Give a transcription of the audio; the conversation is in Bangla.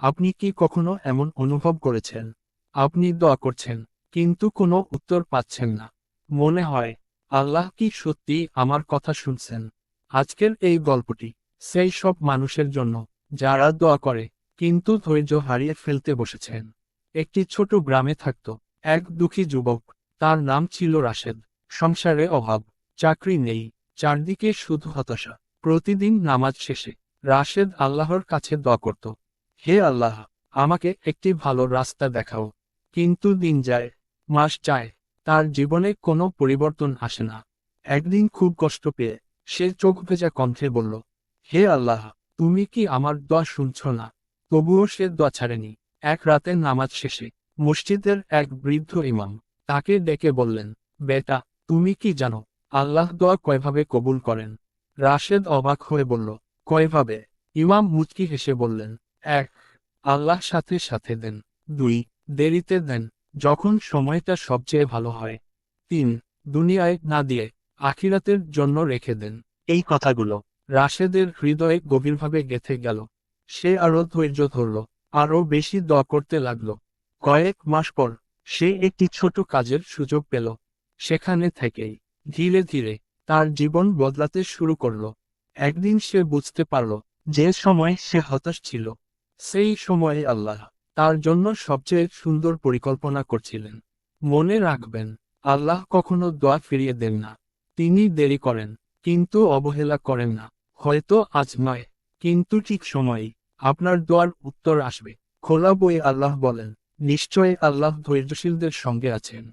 আপনি কি কখনো এমন অনুভব করেছেন? আপনি দোয়া করছেন, কিন্তু কোনো উত্তর পাচ্ছেন না। মনে হয়, আল্লাহ কি সত্যি আমার কথা শুনছেন? আজকের এই গল্পটি, সেই সব মানুষের জন্য, যারা দোয়া করে, কিন্তু ধৈর্য হারিয়ে ফেলতে বসেছেন। একটি ছোট গ্রামে থাকত, এক দুঃখী যুবক, তার নাম ছিল রাশেদ। সংসারে অভাব, চাকরি নেই, চারদিকে শুধু হতাশা। প্রতিদিন নামাজ শেষে, রাশেদ আল্লাহর কাছে দোয়া করত। হে আল্লাহ, আমাকে একটি ভালো রাস্তা দেখাও। কিন্তু দিন যায়, মাস যায়, তার জীবনে কোনো পরিবর্তন আসে না। একদিন খুব কষ্ট পেয়ে সে চোখ ভেজা কণ্ঠে বলল, হে আল্লাহ, তুমি কি আমার দোয়া শুনছ না? তবুও সে দোয়া ছাড়েনি। এক রাতে নামাজ শেষে মসজিদের এক বৃদ্ধ ইমাম তাকে ডেকে বললেন, বেটা, তুমি কি জানো, আল্লাহ দোয়া কয়ভাবে কবুল করেন? রাশেদ অবাক হয়ে বলল, কয়ভাবে? ইমাম মুচকি হেসে বললেন এক আল্লাহ সাথে সাথে দেন। দুই দেরিতে দেন যখন সময়টা সবচেয়ে ভালো হয়। তিন দুনিয়ায় না দিয়ে আখিরাতের জন্য রেখে দেন। এই কথাগুলো রাশেদের হৃদয়ে গভীরভাবে গেথে গেল। সে আরও ধৈর্য ধরল আরও বেশি দোয়া করতে লাগল। কয়েক মাস পর সে একটি ছোট কাজের সুযোগ পেল। সেখানে থেকেই ধীরে ধীরে তার জীবন বদলাতে শুরু করল। একদিন সে বুঝতে পারল যে সময় সে হতাশ ছিল সেই সময়ে আল্লাহ তার জন্য সবচেয়ে সুন্দর পরিকল্পনা করছিলেন। মনে রাখবেন, আল্লাহ কখনো দোয়া ফিরিয়ে দেন না। তিনি দেরি করেন, কিন্তু অবহেলা করেন না। হয়তো আজ নয়, কিন্তু ঠিক সময়ই আপনার দোয়ার উত্তর আসবে। খোলা বই আল্লাহ বলেন নিশ্চয়ই আল্লাহ ধৈর্যশীলদের সঙ্গে আছেন।